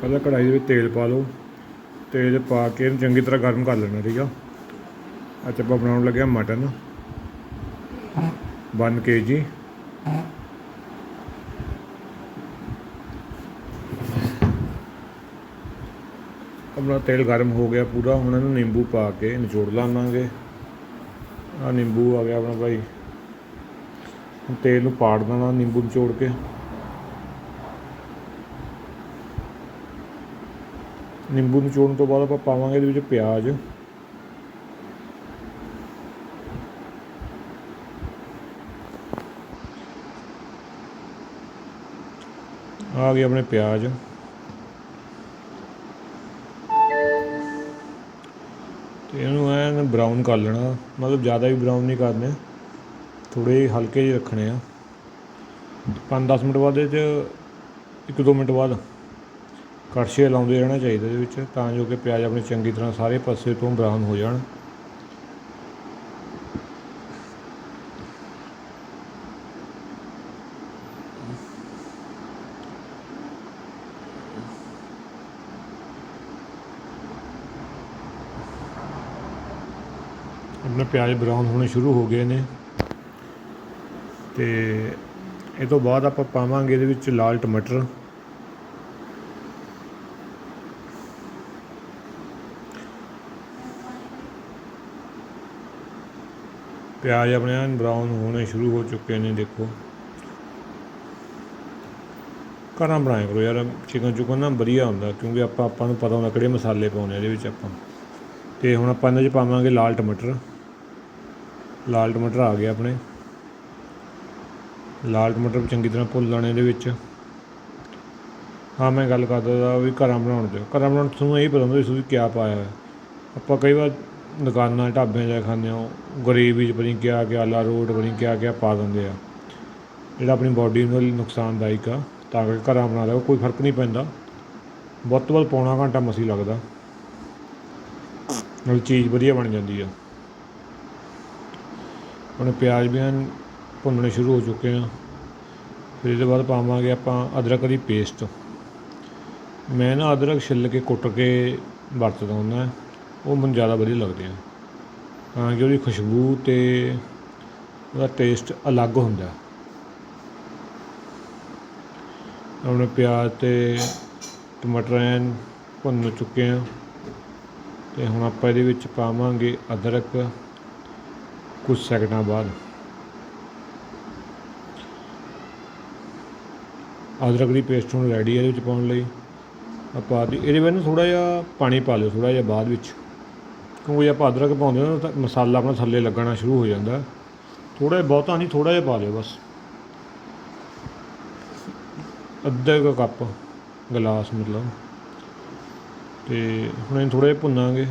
ਪਹਿਲਾਂ ਕੜਾਈ ਦੇ ਵਿੱਚ ਤੇਲ ਪਾ ਲਓ। ਤੇਲ ਪਾ ਕੇ ਇਹਨੂੰ ਚੰਗੀ ਤਰ੍ਹਾਂ ਗਰਮ ਕਰ ਲੈਣਾ, ਠੀਕ ਆ? ਅੱਜ ਆਪਾਂ ਬਣਾਉਣ ਲੱਗੇ ਹਾਂ ਮਟਨ। 1 ਕੇਜੀ। ਆਪਣਾ ਤੇਲ ਗਰਮ ਹੋ ਗਿਆ ਪੂਰਾ, ਹੁਣ ਇਹਨੂੰ ਨਿੰਬੂ ਪਾ ਕੇ ਨਿਚੋੜ ਲਾਵਾਂਗੇ। ਆ ਨਿੰਬੂ ਆ ਗਿਆ ਆਪਣਾ ਭਾਈ। ਤੇਲ ਨੂੰ ਪਾੜ ਦੇਣਾ ਨਿੰਬੂ ਨਿਚੋੜ ਕੇ। ਨਿੰਬੂ ਨਿਚੋੜਨ ਤੋਂ ਬਾਅਦ ਆਪਾਂ ਪਾਵਾਂਗੇ ਇਹਦੇ ਵਿੱਚ ਪਿਆਜ਼। ਆ ਗਏ ਆਪਣੇ ਪਿਆਜ਼। ਤੇ ਇਹਨੂੰ ਐਨ ਬਰਾਊਨ ਕਰ ਲੈਣਾ। ਮਤਲਬ ਜ਼ਿਆਦਾ ਵੀ ਬਰਾਊਨ ਨਹੀਂ ਕਰਨੇ। ਥੋੜੇ ਹਲਕੇ ਜਿਹੇ ਰੱਖਣੇ ਆ। 5-10 ਮਿੰਟ ਬਾਅਦ ਇਹ 'ਚ 1-2 ਮਿੰਟ ਬਾਅਦ ਕੜਛੇ ਲਾਉਂਦੇ ਰਹਿਣਾ ਚਾਹੀਦਾ ਇਹਦੇ ਵਿੱਚ, ਤਾਂ ਜੋ ਕਿ ਪਿਆਜ਼ ਆਪਣੇ ਚੰਗੀ ਤਰ੍ਹਾਂ ਸਾਰੇ ਪਾਸੇ ਤੋਂ ਬਰਾਊਨ ਹੋ ਜਾਣ। ਆਪਣੇ ਪਿਆਜ਼ ਬਰਾਊਨ ਹੋਣੇ ਸ਼ੁਰੂ ਹੋ ਗਏ ਨੇ। ਤੇ ਇਹ ਤੋਂ ਬਾਅਦ ਆਪਾਂ ਪਾਵਾਂਗੇ ਇਹਦੇ ਵਿੱਚ ਲਾਲ ਟਮਾਟਰ। ਪਿਆਜ਼ ਆਪਣੇ ਐਨ ਬਰਾਊਨ ਹੋਣੇ ਸ਼ੁਰੂ ਹੋ ਚੁੱਕੇ ਨੇ, ਦੇਖੋ। ਘਰਾਂ ਬਣਾਇਆ ਕਰੋ ਯਾਰ ਚਿਕਨ ਚੁਕਨ ਨਾ ਵਧੀਆ ਹੁੰਦਾ, ਕਿਉਂਕਿ ਆਪਾਂ ਆਪਾਂ ਨੂੰ ਪਤਾ ਹੁੰਦਾ ਕਿਹੜੇ ਮਸਾਲੇ ਪਾਉਣੇ ਇਹਦੇ ਵਿੱਚ ਆਪਾਂ। ਤੇ ਹੁਣ ਆਪਾਂ ਇਹਨਾਂ 'ਚ ਪਾਵਾਂਗੇ ਲਾਲ ਟਮਾਟਰ। ਲਾਲ ਟਮਾਟਰ ਆ ਗਏ ਆਪਣੇ। ਲਾਲ ਟਮਾਟਰ ਚੰਗੀ ਤਰ੍ਹਾਂ ਭੁੰਨ ਲੈਣੇ ਇਹਦੇ ਵਿੱਚ। ਹਾਂ, ਮੈਂ ਗੱਲ ਕਰਦਾ ਵੀ ਘਰਾਂ ਬਣਾਉਣ 'ਚ। ਘਰਾਂ ਬਣਾਉਣ 'ਚ ਤੁਹਾਨੂੰ ਇਹ ਪਤਾ ਹੁੰਦਾ ਵੀ ਤੁਸੀਂ ਕਿਆ ਪਾਇਆ ਆਪਾਂ ਕਈ ਵਾਰ ਦੁਕਾਨਾਂ ਢਾਬਿਆਂ 'ਚ ਖਾਂਦੇ ਹੋ। ਗਰੇਵੀ 'ਚ ਪਤਾ ਨਹੀਂ ਕਿਆ ਕਿਆ ਆਲਾ ਰੋਟ ਪਤਾ ਨਹੀਂ ਕਿਆ ਕਿਆ ਪਾ ਦਿੰਦੇ ਆ। ਜਿਹੜਾ ਆਪਣੀ ਬੋਡੀ ਨੂੰ ਨੁਕਸਾਨਦਾਇਕ ਆ, ਤਾਂ ਕਰਕੇ ਘਰਾਂ ਬਣਾ ਲਓ ਕੋਈ ਫ਼ਰਕ ਨਹੀਂ ਪੈਂਦਾ। ਵੱਧ ਤੋਂ ਵੱਧ ਪੌਣਾ ਘੰਟਾ ਮਸੀ ਲੱਗਦਾ। ਨਾਲ ਚੀਜ਼ ਵਧੀਆ ਬਣ ਜਾਂਦੀ ਆ। ਹੁਣ ਪਿਆਜ਼ ਵੀ ਐਨ ਭੁੰਨਣੇ ਸ਼ੁਰੂ ਹੋ ਚੁੱਕੇ ਆ। ਫਿਰ ਇਹਦੇ ਬਾਅਦ ਪਾਵਾਂਗੇ ਆਪਾਂ ਅਦਰਕ ਦੀ ਪੇਸਟ ਮੈਂ ਨਾ ਅਦਰਕ ਛਿੱਲ ਕੇ ਕੁੱਟ ਕੇ ਵਰਤਦਾ ਹੁੰਦਾ। ਉਹ ਮੈਨੂੰ ਜ਼ਿਆਦਾ ਵਧੀਆ ਲੱਗਦੇ ਆ। ਤਾਂ ਕਿ ਉਹਦੀ ਖੁਸ਼ਬੂ ਤੇ ਉਹਦਾ ਟੇਸਟ ਅਲੱਗ ਹੁੰਦਾ। ਆਪਣੇ ਪਿਆਜ਼ ਤੇ ਟਮਾਟਰ ਐਨ ਭੁੰਨ ਚੁੱਕੇ ਆ। ਤੇ ਹੁਣ ਆਪਾਂ ਇਹਦੇ ਵਿੱਚ ਪਾਵਾਂਗੇ ਅਦਰਕ ਕੁਝ ਸੈਕਿੰਡਾਂ ਬਾਅਦ। ਅਦਰਕ ਦੀ ਪੇਸਟ ਹੁਣ ਰੈਡੀ ਹੈ ਇਹਦੇ ਵਿੱਚ ਪਾਉਣ ਲਈ। ਆਪਾਂ ਇਹਦੇ ਵਿੱਚ ਨਾ ਥੋੜਾ ਜਿਹਾ ਪਾਣੀ ਪਾ ਲਿਓ ਥੋੜਾ ਜਿਹਾ ਬਾਅਦ ਵਿੱਚ। ਕਿਉਂਕਿ ਆਪਾਂ ਅਦਰਕ ਪਾਉਂਦੇ ਹਾਂ ਤਾਂ ਮਸਾਲਾ ਆਪਣਾ ਥੱਲੇ ਲੱਗਣਾ ਸ਼ੁਰੂ ਹੋ ਜਾਂਦਾ। ਥੋੜਾ ਜਿਹਾ ਬਹੁਤਾ ਨਹੀਂ ਥੋੜਾ ਜਿਹਾ ਪਾ ਲਿਓ ਬਸ। ਅੱਧਾ ਕੁ ਕੱਪ ਗਲਾਸ ਮਤਲਬ। ਤੇ ਹੁਣ ਇਹਨੂੰ ਥੋੜਾ ਜਿਹਾ ਭੁੰਨਾਂਗੇ।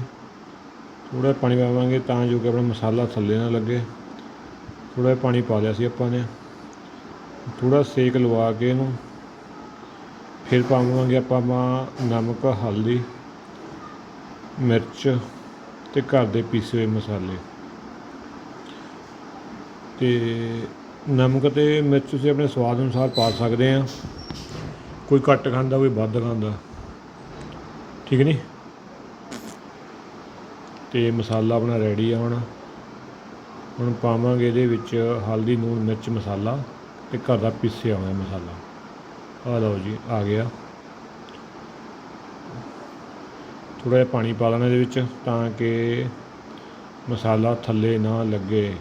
ਥੋੜਾ ਜਿਹਾ ਪਾਣੀ ਪਾਵਾਂਗੇ ਤਾਂ ਜੋ ਕਿ ਆਪਣਾ ਮਸਾਲਾ ਥੱਲੇ ਨਾ ਲੱਗੇ। ਥੋੜਾ ਜਿਹਾ ਪਾਣੀ ਪਾ ਲਿਆ ਸੀ ਆਪਾਂ ਨੇ। ਥੋੜਾ ਸੇਕ ਲਵਾ ਕੇ ਇਹਨੂੰ। ਫਿਰ ਪਾਵਾਂਗੇ ਆਪਾਂ ਨਮਕ, ਹਲਦੀ, ਮਿਰਚ। ਤੇ ਘਰ ਦੇ ਪੀਸੇ ਹੋਏ ਮਸਾਲੇ। ਤੇ ਨਮਕ ਤੇ ਮਿਰਚ ਤੁਸੀਂ ਆਪਣੇ ਸਵਾਦ ਅਨੁਸਾਰ ਪਾ ਸਕਦੇ ਆ। ਕੋਈ ਘੱਟ ਖਾਂਦਾ, ਕੋਈ ਵੱਧ ਖਾਂਦਾ। ਠੀਕ ਨਹੀਂ ਤੇ ਮਸਾਲਾ ਆਪਣਾ ਰੈਡੀ ਆ ਹੁਣ। ਹੁਣ ਪਾਵਾਂਗੇ ਇਹਦੇ ਵਿੱਚ ਹਲਦੀ, ਨੂਣ, ਮਿਰਚ, ਮਸਾਲਾ ਤੇ ਘਰ ਦਾ ਪੀਸਿਆ ਹੋਇਆ ਮਸਾਲਾ। ਆ ਲਓ ਜੀ, ਆ ਗਿਆ। ਥੋੜਾ ਜਿਹਾ ਪਾਣੀ ਪਾ ਦੇਣਾ ਇਹਦੇ ਵਿੱਚ ਤਾਂ ਕਿ ਮਸਾਲਾ ਥੱਲੇ ਨਾ ਲੱਗੇ।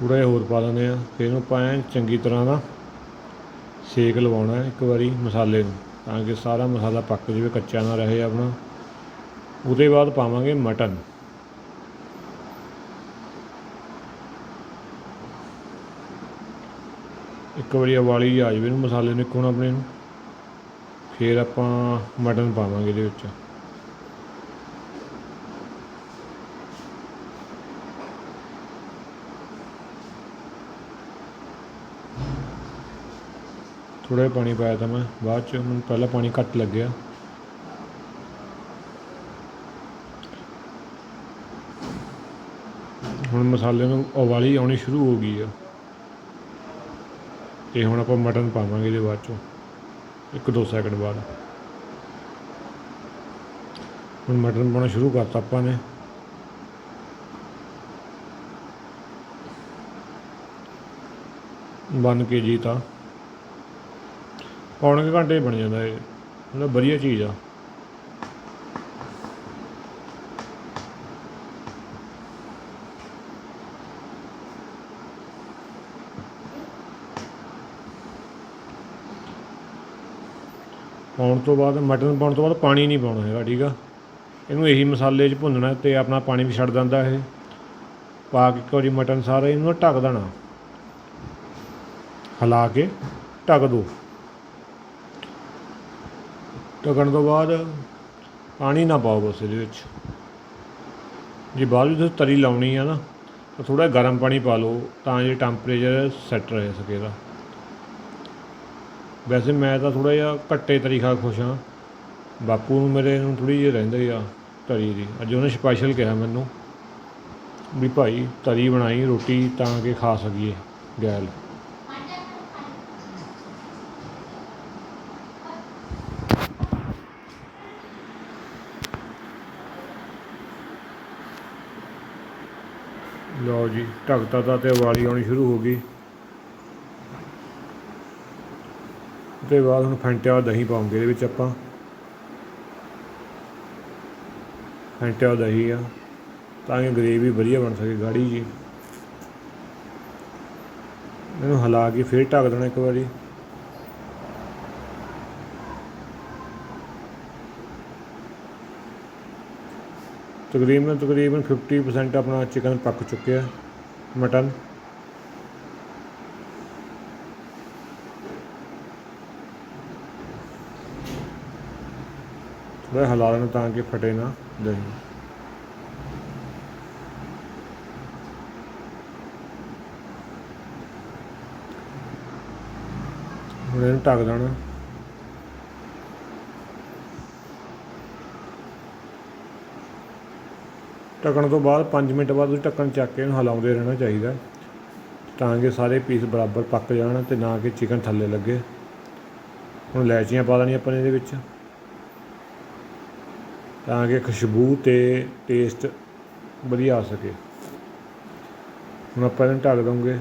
ਥੋੜਾ ਜਿਹਾ ਹੋਰ ਪਾ ਦਿੰਦੇ ਆ ਫਿਰ ਇਹਨੂੰ ਆਪਾਂ ਚੰਗੀ ਤਰ੍ਹਾਂ ਦਾ ਸੇਕ ਲਵਾਉਣਾ ਹੈ ਇੱਕ ਵਾਰੀ ਮਸਾਲੇ ਨੂੰ ਤਾਂ ਕਿ ਸਾਰਾ ਮਸਾਲਾ ਪੱਕ ਜਾਵੇ, ਕੱਚਾ ਨਾ ਰਹੇ ਆਪਣਾ। ਉਹਦੇ ਬਾਅਦ ਪਾਵਾਂਗੇ ਮਟਨ। ਇੱਕ ਵਾਰੀ ਉਬਾਲੀ ਆ ਜਾਵੇ ਇਹਨੂੰ ਮਸਾਲੇ ਨੂੰ, ਇੱਕ ਹੁਣ ਆਪਣੇ ਨੂੰ। ਫਿਰ ਆਪਾਂ ਮਟਨ ਪਾਵਾਂਗੇ ਇਹਦੇ ਵਿੱਚ। ਥੋੜਾ ਜਿਹਾ ਪਾਣੀ ਪਾਇਆ ਤਾਂ ਮੈਂ, ਬਾਅਦ ਚ ਮੈਨੂੰ ਪਹਿਲਾਂ ਪਾਣੀ ਘੱਟ ਲੱਗਿਆ। ਹੁਣ ਮਸਾਲੇ ਨੂੰ ਉਬਾਲੀ ਆਉਣੀ ਸ਼ੁਰੂ ਹੋ ਗਈ ਆ। ਤੇ ਹੁਣ ਆਪਾਂ ਮਟਨ ਪਾਵਾਂਗੇ ਇਹਦੇ ਬਾਅਦ ਚੋਂ। ਇੱਕ ਦੋ ਸੈਕਿੰਡ ਬਾਅਦ। ਹੁਣ ਮਟਨ ਪਾਉਣਾ ਸ਼ੁਰੂ ਕਰਤਾ ਆਪਾਂ ਨੇ। ਬਣ ਕੇ ਜੀ ਤਾਂ। ਪੌਣੇ ਕੁ ਘੰਟੇ ਬਣ ਜਾਂਦਾ ਇਹ। ਮਤਲਬ ਵਧੀਆ ਚੀਜ਼ ਆ। ਪਾਉਣ ਤੋਂ ਬਾਅਦ, ਮਟਨ ਪਾਉਣ ਤੋਂ ਬਾਅਦ ਪਾਣੀ ਨਹੀਂ ਪਾਉਣਾ ਹੈਗਾ, ਠੀਕ ਆ? ਇਹਨੂੰ ਇਹੀ ਮਸਾਲੇ 'ਚ ਭੁੰਨਣਾ ਤੇ ਆਪਣਾ ਪਾਣੀ ਵੀ ਛੱਡ ਦਿੰਦਾ ਇਹ। ਪਾ ਕੇ ਇੱਕ ਵਾਰੀ ਮਟਨ ਸਾਰਾ ਇਹਨੂੰ ਨਾ ਢੱਕ ਦੇਣਾ। ਹਿਲਾ ਕੇ ਢੱਕ ਦੋ। ਢੱਕਣ ਤੋਂ ਬਾਅਦ ਪਾਣੀ ਨਾ ਪਾਓ ਬਸ ਇਹਦੇ ਵਿੱਚ। ਜੇ ਬਾਅਦ ਵਿੱਚ ਤੁਸੀਂ ਤਰੀ ਲਾਉਣੀ ਆ ਨਾ, ਤਾਂ ਥੋੜਾ ਗਰਮ ਪਾਣੀ ਪਾ ਲਓ, ਤਾਂ ਜੇ ਟੈਂਪਰੇਚਰ ਸੈੱਟ ਰਹਿ ਸਕੇ ਇਹਦਾ ਵੈਸੇ ਮੈਂ ਤਾਂ ਥੋੜਾ ਜਿਹਾ ਘੱਟੇ ਤਰੀਕਾ ਖੁਸ਼ ਹਾਂ। ਬਾਪੂ ਨੂੰ ਮੇਰੇ ਨੂੰ ਥੋੜੀ ਜਿਹੀ ਰਹਿੰਦੀ ਆ ਤਰੀ ਦੀ। ਅੱਜ ਉਹਨੇ ਸਪੈਸ਼ਲ ਕਿਹਾ ਮੈਨੂੰ ਵੀ ਭਾਈ ਤਰੀ ਬਣਾਈ ਰੋਟੀ ਤਾਂ ਕਿ ਖਾ ਸਕੀਏ ਗੈਲ ਲਓ ਜੀ ਢੱਕਤਾ ਤਾਂ ਤੇ ਉਬਾਲੀ ਆਉਣੀ ਸ਼ੁਰੂ ਹੋ ਗਈ। ਤੇ ਬਾਅਦ ਹੁਣ ਫੈਂਟਿਆ ਦਹੀਂ ਪਾਉਂਗੇ ਇਹਦੇ ਵਿੱਚ ਆਪਾਂ। ਫੈਂਟਿਆ ਦਹੀਂ ਆ। ਤਾਂ ਕਿ ਗ੍ਰੇਵੀ ਵਧੀਆ ਬਣ ਸਕੇ ਗਾੜੀ ਜੀ। ਇਹਨੂੰ ਹਿਲਾ ਕੇ ਫੇਰ ਢੱਕ ਦੇਣਾ ਇੱਕ ਵਾਰੀ। ਤਕਰੀਬਨ ਤਕਰੀਬਨ 50% ਆਪਣਾ ਚਿਕਨ ਪੱਕ ਚੁੱਕਿਆ ਮਟਨ। ਥੋੜਾ ਹਿਲਾ ਲੈਣਾ ਤਾਂ ਕਿ ਫਟੇ ਨਾ ਦਹੀਂ ਹੁਣ ਇਹਨੂੰ ਢੱਕ ਦੇਣਾ। ਢੱਕਣ ਤੋਂ ਬਾਅਦ 5 ਮਿੰਟ ਬਾਅਦ ਉਹ ਢੱਕਣ ਚੱਕ ਕੇ ਇਹਨੂੰ ਹਿਲਾਉਂਦੇ ਰਹਿਣਾ ਚਾਹੀਦਾ। ਤਾਂ ਕਿ ਸਾਰੇ ਪੀਸ ਬਰਾਬਰ ਪੱਕ ਜਾਣ ਤੇ ਨਾ ਕਿ ਚਿਕਨ ਥੱਲੇ ਲੱਗੇ। ਹੁਣ ਇਲਾਇਚੀਆਂ ਪਾ ਦੇਣੀਆਂ ਆਪਾਂ ਨੇ ਇਹਦੇ ਵਿੱਚ। ਤਾਂ ਕਿ ਖੁਸ਼ਬੂ ਤੇ ਟੇਸਟ ਵਧੀਆ ਆ ਸਕੇ। ਹੁਣ ਆਪਾਂ ਇਹਨੂੰ ਢੱਕ ਦਵਾਂਗੇ।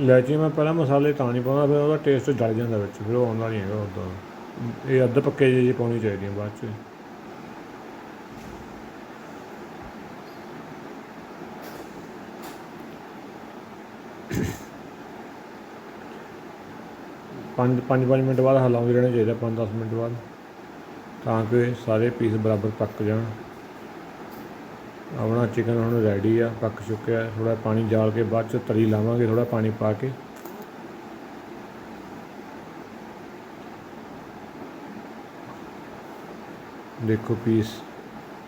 ਇਲਾਇਚੀ ਮੈਂ ਪਹਿਲਾਂ ਮਸਾਲੇ ਤਾਂ ਨਹੀਂ ਪਾਉਂਦਾ, ਫਿਰ ਉਹਦਾ ਟੇਸਟ ਜਲ ਜਾਂਦਾ ਵਿੱਚ, ਫਿਰ ਉਹ ਆਉਂਦਾ ਨਹੀਂ ਹੈਗਾ ਉੱਦਾਂ। ਇਹ ਅੱਧ ਪੱਕੇ ਜਿਹੇ ਪਾਉਣੀ ਚਾਹੀਦੀਆਂ ਬਾਅਦ 'ਚ। ਪੰਜ ਪੰਜ ਪੰਜ ਮਿੰਟ ਬਾਅਦ ਹਲਾਉਂਦੇ ਰਹਿਣਾ ਚਾਹੀਦਾ ਪੰਜ 10 ਮਿੰਟ ਬਾਅਦ। ਤਾਂ ਕਿ ਸਾਰੇ ਪੀਸ ਬਰਾਬਰ ਪੱਕ ਜਾਣ। ਆਪਣਾ ਚਿਕਨ ਹੁਣ ਰੈਡੀ ਆ, ਪੱਕ ਚੁੱਕਿਆ ਥੋੜਾ ਪਾਣੀ ਜਾਲ ਕੇ ਬਾਅਦ ਚ ਤਰੀ ਲਾਵਾਂਗੇ ਥੋੜਾ ਪਾਣੀ ਪਾ ਕੇ। ਦੇਖੋ ਪੀਸ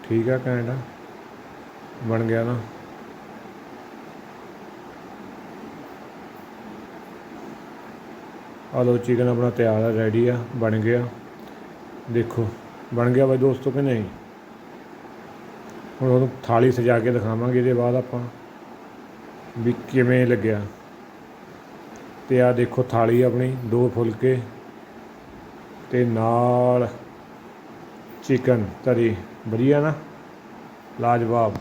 ਠੀਕ ਆ, ਘੈਂਟ ਬਣ ਗਿਆ ਨਾ। ਆ ਲਓ ਚਿਕਨ ਆਪਣਾ ਤਿਆਰ ਆ ਰੈਡੀ ਆ, ਬਣ ਗਿਆ। ਦੇਖੋ, ਬਣ ਗਿਆ ਬਾਈ ਦੋਸਤੋ ਕਿ ਨਹੀਂ? ਹੁਣ ਉਹਨੂੰ ਥਾਲੀ ਸਜਾ ਕੇ ਦਿਖਾਵਾਂਗੇ, ਇਹਦੇ ਬਾਅਦ ਆਪਾਂ ਵੀ ਕਿਵੇਂ ਲੱਗਿਆ। ਤੇ ਆ ਦੇਖੋ ਥਾਲੀ ਆਪਣੀ, ਦੋ ਫੁਲਕੇ ਤੇ ਨਾਲ ਚਿਕਨ ਤਰੀ ਵਧੀਆ ਨਾ? ਲਾਜਵਾਬ।